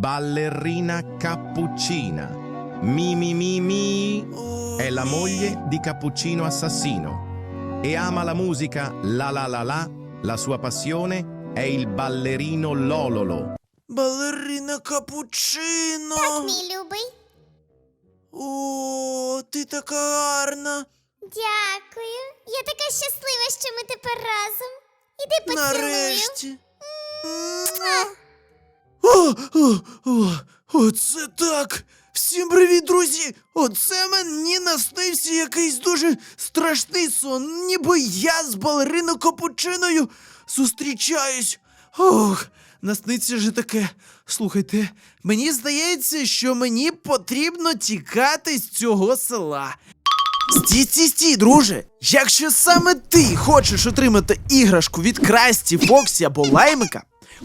ballerina cappuccina. Mi mi mi mi è la moglie di Cappuccino Assassino e ama la musica la la la la. La sua passione è il ballerino Lololo. Балерина капучино. Так, мій любий. О, ти така гарна. Дякую. Я така щаслива, що ми тепер разом. Іди поцілую. Нарешті. Муа. О, о, о, оце так. Всім привіт, друзі! Оце мені наснився якийсь дуже страшний сон, ніби я з балериною капучиною зустрічаюсь. Ох, насниться же таке. Слухайте, мені здається, що мені потрібно тікати з цього села. Стій, стій, стій, друже! Якщо саме ти хочеш отримати іграшку від Красті, Фоксі або Лаймика,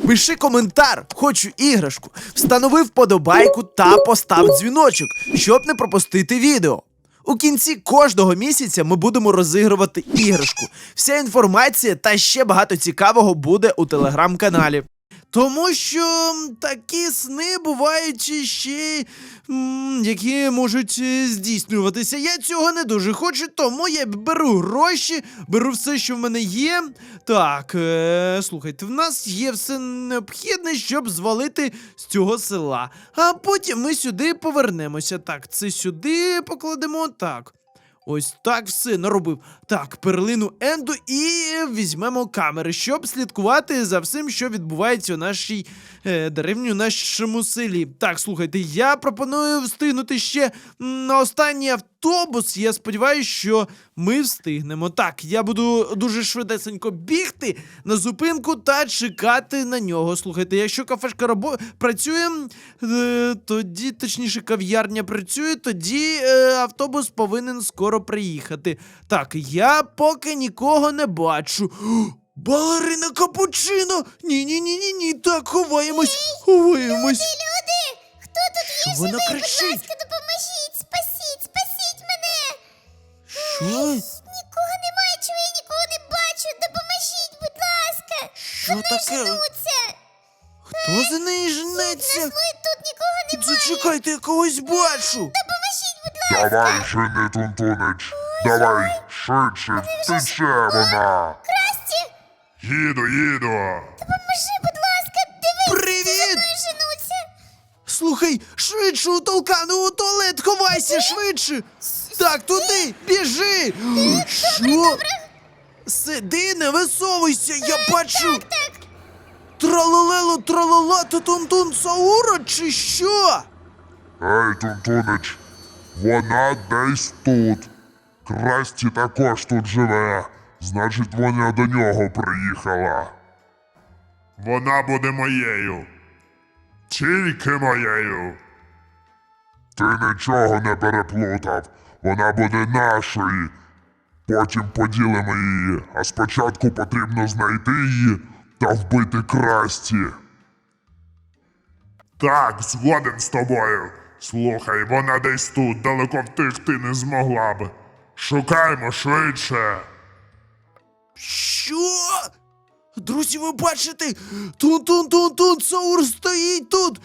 пиши коментар, хочу іграшку, встанови вподобайку та постав дзвіночок, щоб не пропустити відео. У кінці кожного місяця ми будемо розігрувати іграшку. Вся інформація та ще багато цікавого буде у телеграм-каналі. Тому що такі сни бувають ще, які можуть е, здійснюватися. Я цього не дуже хочу, тому я беру гроші, беру все, що в мене є. Так, е, слухайте, в нас є все необхідне, щоб звалити з цього села. А потім ми сюди повернемося. Так, це сюди покладемо. Так. Ось так все наробив. Так, перлину Енду і візьмемо камери, щоб слідкувати за всім, що відбувається у нашій е, деревні, нашому селі. Так, слухайте, я пропоную встигнути ще на останній автобус. Я сподіваюся, що ми встигнемо. Так, я буду дуже швидесенько бігти на зупинку та чекати на нього. Слухайте, якщо кафешка рабо... працює, е, тоді, точніше, кав'ярня працює, тоді е, автобус повинен скоро приїхати. Так, я поки нікого не бачу. Балерина капучино! Ні, ні, ні, ні, ні. Так, ховаємось, ховаємось. Люди, хто тут є Що вона живий? кричить? Будь ласка, допоможіть, спасіть, спасіть мене. Що? Нікого немає, чого я нікого не бачу. Допоможіть, будь ласка. Що таке? Женуться. Хто за неї женеться? Не злий, тут нікого немає. Зачекайте, я когось бачу. Допоможіть, будь ласка. Давай, жени Тунтунич, давай, швидше, втече вона. Красті, Їду, їду. допоможи, будь ласка, дивись, Привіт! мною женуться. Слухай, швидше у толкану у туалет, ховайся, швидше. Так, туди, біжи. Що? Сиди, не висовуйся, я бачу. Так, так. Тралалело, тралала, тутун саура, чи що? Ей, Тунтунич, вона десь тут. Красті також тут живе. Значить, вона до нього приїхала. Вона буде моєю. Тільки моєю. Ти нічого не переплутав. Вона буде нашою. Потім поділимо її, а спочатку потрібно знайти її та вбити красті. Так, згоден з тобою. Слухай, вона десь тут, далеко втекти не змогла б. Шукаймо швидше. Що? Друзі, ви бачите? Тун-тун-тун-тун, Саур стоїть тут.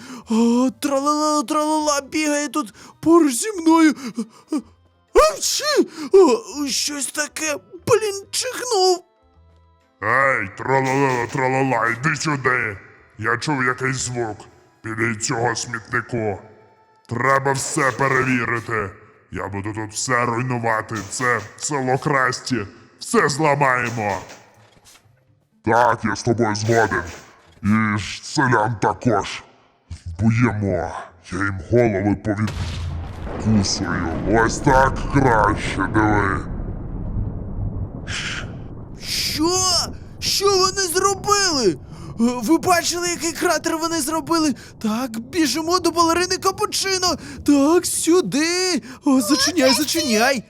Тралала, тралала, бігає тут поруч зі мною. Авчі! Щось таке, блін, чихнув. Ей, тралала, тралала, йди сюди. Я чув якийсь звук біля цього смітнику. Треба все перевірити. Я буду тут все руйнувати. Це село Красті. Все зламаємо. Так, я з тобою згоден. І ж селян також. Вб'ємо. Я їм голови повідкусую. Ось так краще, диви. Що? Що вони зробили? Е, Ви бачили, який кратер вони зробили? Так, біжимо до балерини Капучино. Так, сюди. О, зачиняй, зачиняй.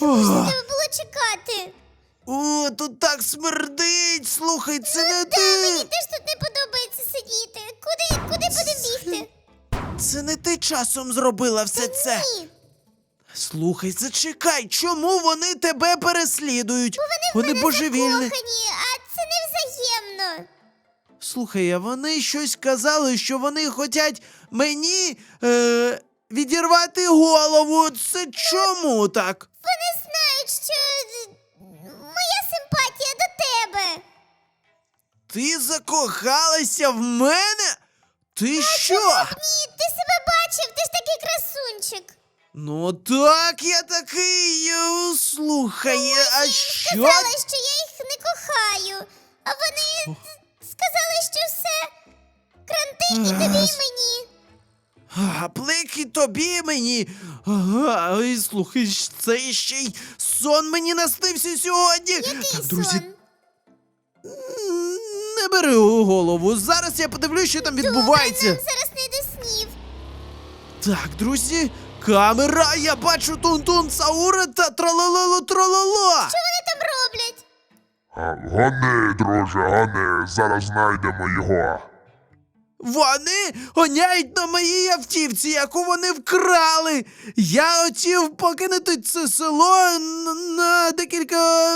О, треба було чекати. о, тут так смердить. Слухай, це не Та мені ти. теж тут не подобається сидіти. Куди, куди будемо бігти? Це не ти часом зробила все це. Ні. Слухай, зачекай, чому вони тебе переслідують? Вони, в мене божевільні. закохані, а це не взаємно. Слухай, а вони щось казали, що вони хочуть мені е, відірвати голову. Це чому так? Знають, що е, моя симпатія до тебе. Ти закохалася в мене? Ти що? Ні, ти себе бачив, ти ж такий красунчик. Ну так, я такий. е, Слухай, а що? Сказали, що я їх не кохаю. А вони сказали, що все. Кранти і тобі, і мені. А, плики тобі мені. Ага, ой, слухай, це ще й сон мені наснився сьогодні. Який так, друзі, сон? не бери у голову. Зараз я подивлюсь, що там відбувається. Добре, нам зараз не до снів. Так, друзі, камера, я бачу тун-тун Саура та тролололо трололо. Що вони там роблять? Гони, друже, гони, зараз знайдемо його. Вони гоняють на моїй автівці, яку вони вкрали. Я хотів покинути це село на декілька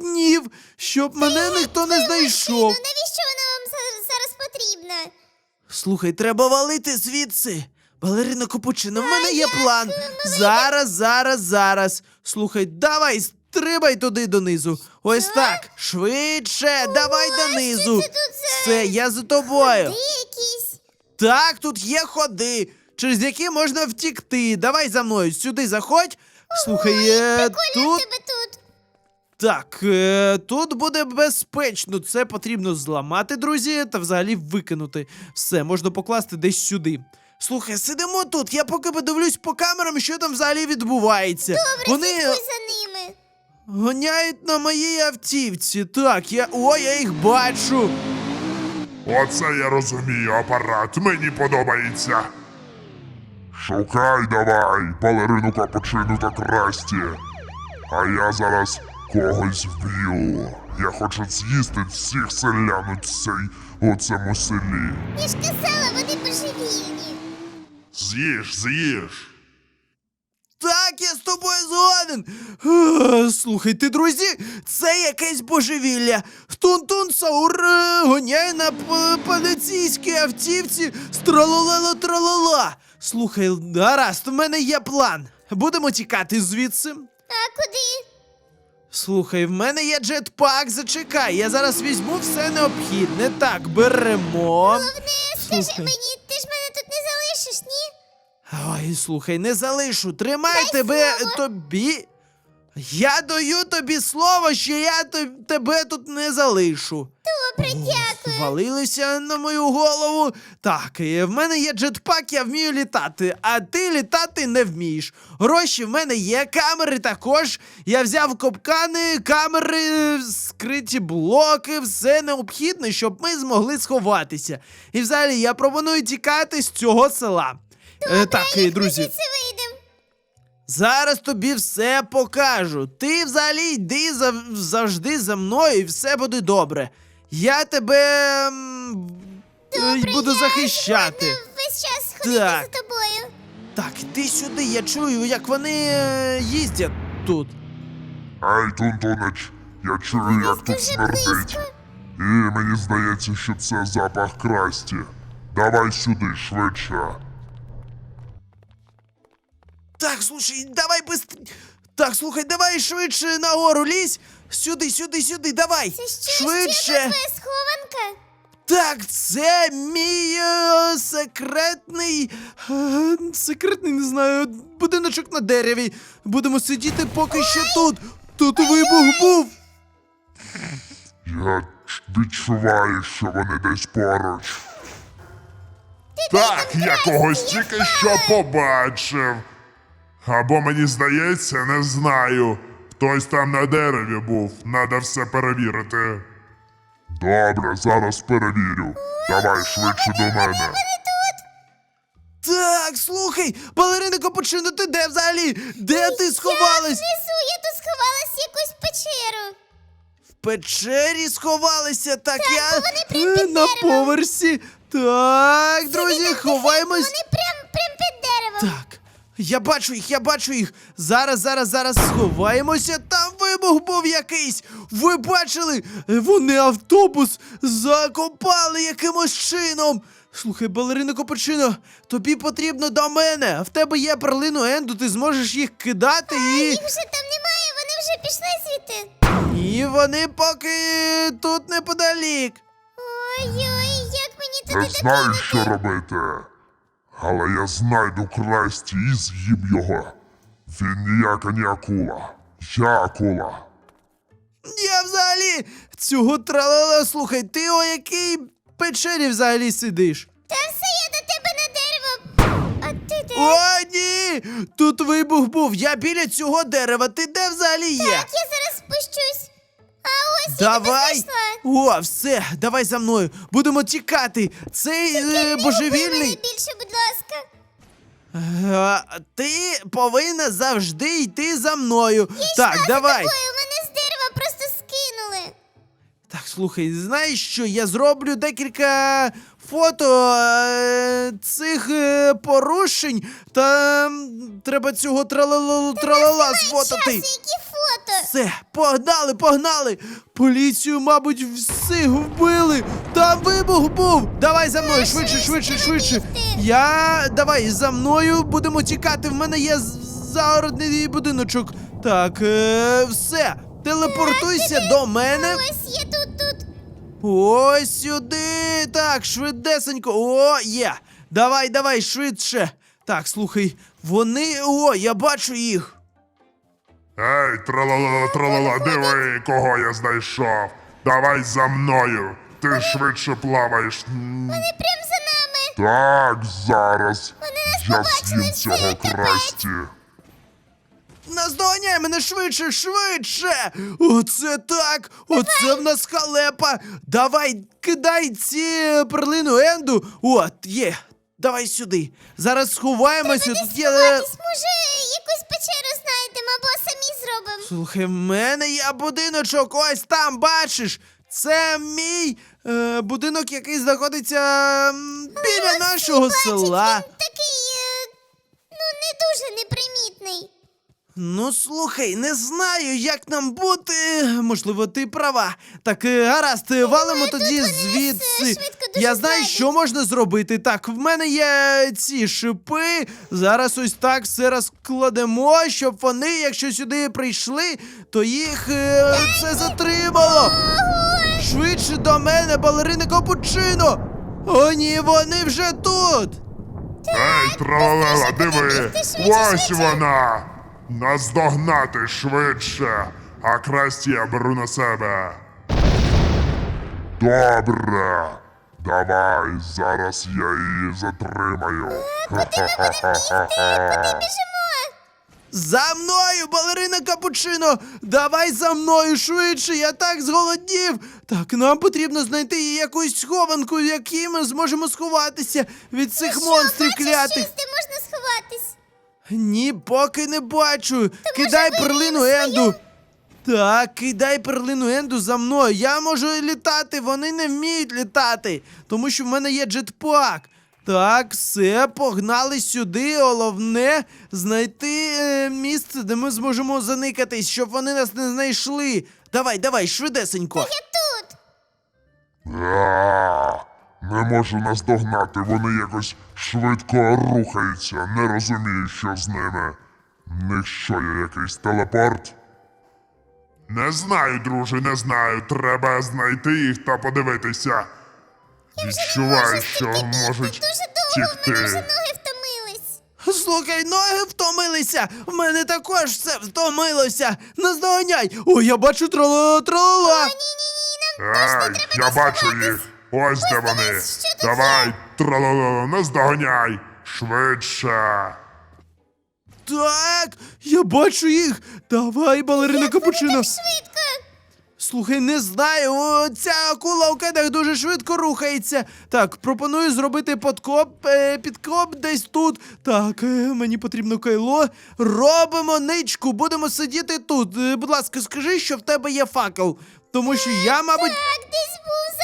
днів, щоб мене ніхто не Ну знайшов. навіщо вона вам зараз потрібна? Слухай, треба валити звідси. Балерина Капучино, в мене є план. Зараз, зараз, зараз. Слухай, давай, стрибай туди донизу. Ось так. Швидше, давай донизу. це тут за Все, я за тобою. Якісь. Так, тут є ходи, через які можна втікти. Давай за мною, сюди заходь. Слухай, е, тут. тебе тут. Так, е, тут буде безпечно. Це потрібно зламати, друзі, та взагалі викинути. Все, можна покласти десь сюди. Слухай, сидимо тут. Я поки подивлюсь по камерам, що там взагалі відбувається. Добре, Вони слідкуй за ними. Гоняють на моїй автівці. Так, я. О, я їх бачу. Оце я розумію, апарат, мені подобається. Шукай давай, балерину капучину та красті. А я зараз когось вб'ю. Я хочу з'їсти всіх селян у цей у цьому селі. Я ж казала, вони божевільні. З'їж, з'їж. Так, я з тобою згоден. Е, Слухайте, друзі, це якесь божевілля. Тун-тун Саур е, гоняє на поліцейській автівці з трололело тролола. Слухай, гаразд, в мене є план. Будемо тікати звідси. А куди? Слухай, в мене є джетпак, зачекай. Я зараз візьму все необхідне. Так, беремо. Головне, скажи Слухай. мені, ти ж мене тут не залишиш, ні? Ой, слухай, не залишу. Тримай Дай тебе слово. тобі. Я даю тобі слово, що я тебе тут не залишу. Добре, дякую. Валилися на мою голову. Так, і в мене є джетпак, я вмію літати, а ти літати не вмієш. Гроші в мене є, камери також. Я взяв копкани, камери, скриті блоки, все необхідне, щоб ми змогли сховатися. І взагалі я пропоную тікати з цього села. Е, так, і, друзі. Звідси вийдемо. Зараз тобі все покажу. Ти взагалі йди зав- завжди за мною, і все буде добре. Я тебе м, е, буду захищати. Ладно, весь час ходити Так. за тобою. Так, іди сюди, я чую, як вони е, їздять тут. Ей, Тунтунич, я чую, як тут Дуже смердить. близько. І мені здається, що це запах красті. Давай сюди швидше. Так, слушай, давай быстр... Так, слухай, давай швидше нагору лізь. Сюди, сюди, сюди, давай. Це ще одна твоя схованка? Так, це мій е, секретний. Е, секретний, не знаю, будиночок на дереві. Будемо сидіти поки що тут. Тут вибух був. Я ч- відчуваю, що вони десь поруч. Так, я когось тільки що побачив. Або мені здається, не знаю. Хтось там на дереві був. Надо все перевірити. Добре, зараз перевірю. Давай швидше до мене. Так, слухай, балерина Капучино, ти де взагалі? Де ти Я сховалась? внизу, я тут сховалась в якусь печеру. В печері сховалися, так, я вони прям е, під на деревом. поверсі. Так, друзі, ховаємось. Вони прям, прям під деревом. Так, я бачу їх, я бачу їх. Зараз, зараз, зараз сховаємося. Там вибух був якийсь. Ви бачили? Вони автобус закопали якимось чином. Слухай, балерина Капучино, тобі потрібно до мене. В тебе є перлину Енду, ти зможеш їх кидати і. Їх вже там немає, вони вже пішли звідти. І вони поки тут неподалік. Ой-ой, як мені туди Не знаю, докинути? що робити. Але я знайду красті і з'їм його. Він ніяка не акула. Я акула. Я взагалі цього тралала, слухай, ти о якій печері взагалі сидиш? Та все, я до тебе на дерево. А ти де? О, ні! Тут вибух був. Я біля цього дерева. Ти де взагалі є? Так, я зараз спущусь. А ось я тебе Давай! знайшла. О, все, давай за мною. Будемо тікати. Цей е, Убий мене божевільний. більше, будь ласка. Е, ти повинна завжди йти за мною. так, Йшла давай. За тобою, мене з дерева просто скинули. Так, слухай, знаєш що? Я зроблю декілька фото е, цих е, порушень, та м, треба цього тралала тралала Часу, сфотати. які фото? Все, погнали, погнали! Поліцію, мабуть, всіх вбили! Там вибух був! Давай за мною, швидше, швидше, швидше! Я давай за мною будемо тікати. В мене є загородний будиночок. Так, е, все. Телепортуйся до мене. Ось я тут, тут. Ось сюди. Так, швидесенько. О, є. Давай, давай, швидше. Так, слухай, вони. О, я бачу їх. Ей, тралала, тралала, диви, кого я знайшов. Давай за мною. Ти швидше плаваєш. Вони прям за нами. Так, зараз. Вони нас Я побачили, з'їм цього капець. красті. Наздоганяй мене швидше, швидше! Оце так! Оце в нас халепа! Давай, кидай ці перлину Енду! От, є! Давай сюди! Зараз сховаємося. Тут є. е, Сховатись, може, якусь печеру знайдемо або самі зробимо. Слухай, в мене є будиночок, ось там, бачиш! Це мій е, будинок, який знаходиться м, біля нашого Бачить, села. Він такий, е, ну, не дуже непримітний. Ну слухай, не знаю, як нам бути. Можливо, ти права. Так, е, гаразд, валимо тут тоді вони звідси. все швидко дуже Я знаю, що можна зробити. Так, в мене є ці шипи. Зараз ось так все розкладемо, щоб вони, якщо сюди прийшли, то їх е, це затримало. Швидше до мене, балерина Капучино! О, ні, вони вже тут! Ей, тралала, диви. швидше, Ось швидше. вона. Наздогнати швидше. А красті я беру на себе. Добре. Давай, зараз я її затримаю. Ха-ха-ха-ха-ха. Біжимо. За мною, балерина Капучино! Давай за мною швидше, я так зголоднів. Так, нам потрібно знайти якусь схованку, в якій ми зможемо сховатися від цих Що, монстрів клятих. можна сховатись? Ні, поки не бачу. Кидай перлину Енду. Так, кидай перлину Енду за мною. Я можу літати, вони не вміють літати, тому що в мене є джетпак. Так, все, погнали сюди. Головне знайти е, місце, де ми зможемо заникатись, щоб вони нас не знайшли. Давай, давай, швидесенько. Я тут. Не можу наздогнати, вони якось швидко рухаються. Не розумію, що з ними. Них що є якийсь телепорт? Не знаю, друже, не знаю. Треба знайти їх та подивитися. Відчуваю, що можуть Дуже довго в мене вже тікти. ноги втомились. Слухай, ноги втомилися. В мене також все втомилося. Наздоганяй. О, я бачу трала трала. Ні-ні-ні, нам Ей, я бачу їх. Ось де вони. Давай, тралала, наздоганяй. Швидше. Так, я бачу їх. Давай, балерина Капучино. швидко. Слухай, не знаю. О, ця акула у кедах дуже швидко рухається. Так, пропоную зробити подкоп, е, підкоп десь тут. Так, е, мені потрібно кайло. Робимо ничку, будемо сидіти тут. Е, будь ласка, скажи, що в тебе є факел. Тому що я, мабуть, Так, десь був.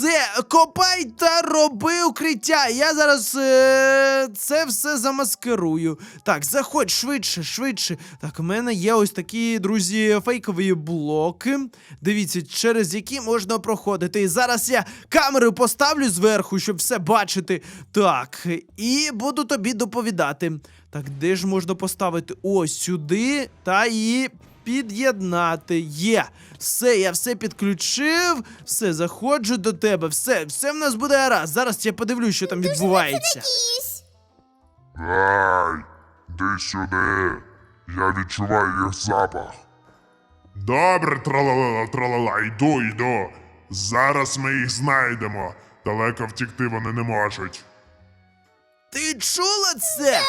Все, копай та роби укриття. Я зараз е, це все замаскирую. Так, заходь швидше, швидше. Так, у мене є ось такі, друзі, фейкові блоки. Дивіться, через які можна проходити. І зараз я камеру поставлю зверху, щоб все бачити. Так, і буду тобі доповідати. Так, де ж можна поставити? Ось сюди та і під'єднати. Є. Все, я все підключив, все, заходжу до тебе, все, все в нас буде гаразд. Зараз я подивлюсь, що там відбувається. Ай, йди сюди. Я відчуваю їх запах. Добре, тралала, тралала, йду, йду. Зараз ми їх знайдемо. Далеко втікти вони не можуть. Ти чула це?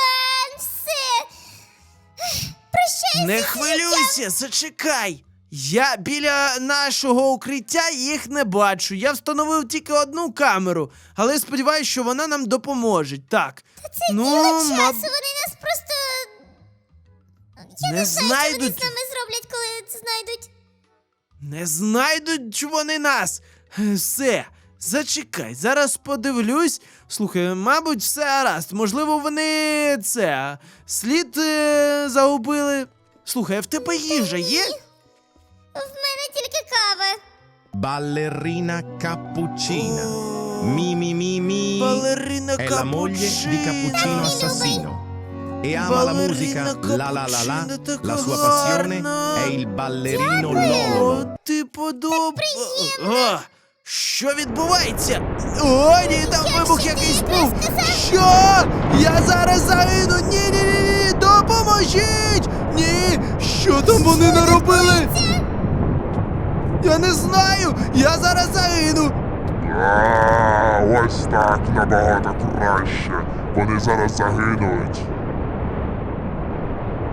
Е, Не хвилюйся, зачекай. Я біля нашого укриття їх не бачу. Я встановив тільки одну камеру, але сподіваюся, що вона нам допоможе. Так. ну, діло часу, маб- вони нас просто. Я Не не, знаю, що вони знайдуть. з нами зроблять, коли це знайдуть. Не знайдуть вони нас. Е, Все, зачекай, зараз подивлюсь. Слухай, мабуть, все гаразд. Можливо, вони це слід е, загубили. Слухай, а в тебе їжа є? В мене тільки кава. Ballerina cappuccina. Mi mi mi mi. Балерина È la moglie di Cappuccino Assassino. E ama la musica la la la la. La sua passione è il ballerino О, Lolo. ти подоб... О, що відбувається? О, ні, там вибух якийсь був. Що? Я зараз загину. Ні, ні, ні, ні, допоможіть! Ні, що там вони наробили? Я не знаю, я зараз загину. А, ось так набагато краще. Вони зараз загинуть.